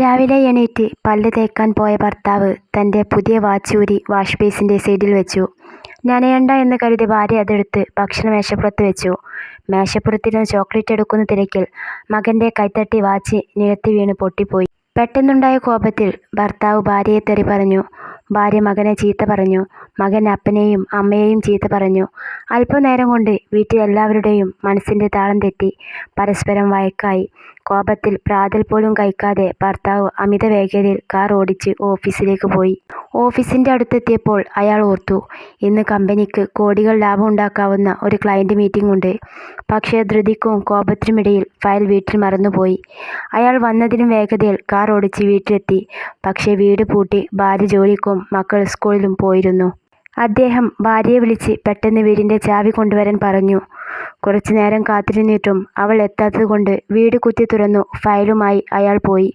രാവിലെ എണീറ്റ് പല്ല് തേക്കാൻ പോയ ഭർത്താവ് തന്റെ പുതിയ വാച്ചൂരി വാഷ് ബേസിന്റെ സൈഡിൽ വെച്ചു. നനയണ്ട എന്ന് കരുതി ഭാര്യ അതെടുത്ത് ഭക്ഷണ മേശപ്പുറത്ത് വെച്ചു. മേശപ്പുറത്തിരുന്ന് ചോക്ലേറ്റ് എടുക്കുന്ന തിരക്കിൽ മകന്റെ കൈത്തട്ടി വാച്ച് നിഴത്തി വീണ് പൊട്ടിപ്പോയി. പെട്ടെന്നുണ്ടായ കോപത്തിൽ ഭർത്താവ് ഭാര്യയെ തെറി പറഞ്ഞു. ഭാര്യ മകനെ ചീത്ത പറഞ്ഞു. മകൻ അപ്പനെയും അമ്മയെയും ചീത്ത പറഞ്ഞു. അല്പനേരം കൊണ്ട് വീട്ടിലെല്ലാവരുടെയും മനസ്സിന്റെ താളം തെറ്റി. പരസ്പരം വഴക്കായി. കോപത്തിൽ പ്രാതൽ പോലും കഴിക്കാതെ ഭർത്താവ് അമിത വേഗതയിൽ കാർ ഓടിച്ച് ഓഫീസിലേക്ക് പോയി. ഓഫീസിന്റെ അടുത്തെത്തിയപ്പോൾ അയാൾ ഓർത്തു, ഇന്ന് കമ്പനിക്ക് കോടികൾ ലാഭം ഉണ്ടാക്കാവുന്ന ഒരു ക്ലയന്റ് മീറ്റിംഗ് ഉണ്ട്. പക്ഷേ ധൃതിക്കും കോപത്തിനുമിടയിൽ ഫയൽ വീട്ടിൽ മറന്നുപോയി. അയാൾ വന്നതിനും വേഗതയിൽ കാർ ഓടിച്ച് വീട്ടിലെത്തി. പക്ഷേ വീട് പൂട്ടി ഭാര്യ ജോലിക്കും മക്കൾ സ്കൂളിലും പോയിരുന്നു. അദ്ദേഹം ഭാര്യയെ വിളിച്ച് പെട്ടെന്ന് വീടിന്റെ ചാവി കൊണ്ടുവരാൻ പറഞ്ഞു. കുറച്ചു നേരം കാത്തിരുന്നിട്ടും അവൾ എത്താത്തതുകൊണ്ട് വീട് കുത്തി തുറന്നു ഫയലുമായി അയാൾ പോയി.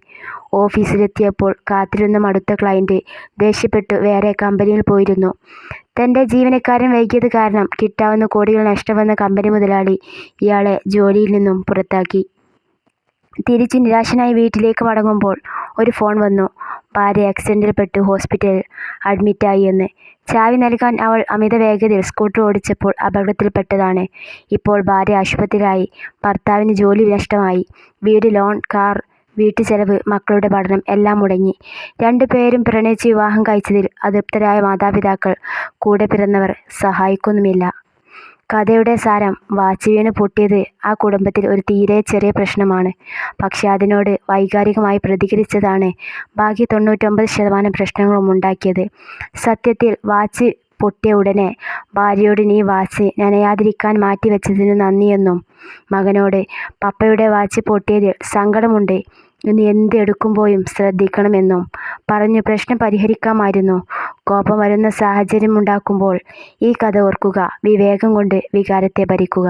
ഓഫീസിലെത്തിയപ്പോൾ കാത്തിരുന്ന മടുത്ത ക്ലയന്റ് ദേഷ്യപ്പെട്ടു വേറെ കമ്പനിയിൽ പോയിരുന്നു. തന്റെ ജീവനക്കാരൻ വൈകിയത് കാരണം കിട്ടാവുന്ന കോടികൾ നഷ്ടമെന്ന കമ്പനി മുതലാളി ഇയാളെ ജോലിയിൽ നിന്നും പുറത്താക്കി. തിരിച്ച് നിരാശനായി വീട്ടിലേക്ക് മടങ്ങുമ്പോൾ ഒരു ഫോൺ വന്നു. ഭാര്യ ആക്സിഡന്റിൽപ്പെട്ട് ഹോസ്പിറ്റലിൽ അഡ്മിറ്റായി എന്ന്. ചാവി നൽകാൻ അവൾ അമിത വേഗതയിൽ സ്കൂട്ടർ ഓടിച്ചപ്പോൾ അപകടത്തിൽപ്പെട്ടതാണ്. ഇപ്പോൾ ഭാര്യ ആശുപത്രിയിലായി. ഭർത്താവിന് ജോലി നഷ്ടമായി. വീട് ലോൺ, കാർ, വീട്ടുചെലവ്, മക്കളുടെ പഠനം എല്ലാം മുടങ്ങി. രണ്ടുപേരും പ്രണയിച്ച് വിവാഹം കഴിച്ചതിൽ അതൃപ്തരായ മാതാപിതാക്കൾ കൂടെ പിറന്നവർ സഹായിക്കുന്നുമില്ല. കഥയുടെ സാരം വാച്ച് വീണ് പൊട്ടിയത് ആ കുടുംബത്തിൽ ഒരു തീരെ ചെറിയ പ്രശ്നമാണ്. പക്ഷെ അതിനോട് വൈകാരികമായി പ്രതികരിച്ചതാണ് ബാക്കി തൊണ്ണൂറ്റൊമ്പത് ശതമാനം പ്രശ്നങ്ങളും ഉണ്ടാക്കിയത്. സത്യത്തിൽ വാച്ച് പൊട്ടിയ ഉടനെ ഭാര്യയോട് നീ വാച്ച് നനയാതിരിക്കാൻ മാറ്റിവെച്ചതിന് നന്ദിയെന്നും മകനോട് പപ്പയുടെ വാച്ച് പൊട്ടിയതിൽ സങ്കടമുണ്ട്, ഇനി എന്ത് എടുക്കുമ്പോഴും ശ്രദ്ധിക്കണം എന്നും പറഞ്ഞു പ്രശ്നം പരിഹരിക്കാമായിരുന്നു. കോപം വരുന്ന സാഹചര്യമുണ്ടാകുമ്പോൾ ഈ കഥ ഓർക്കുക വിവേകം കൊണ്ട് വികാരത്തെ ഭരിക്കുക.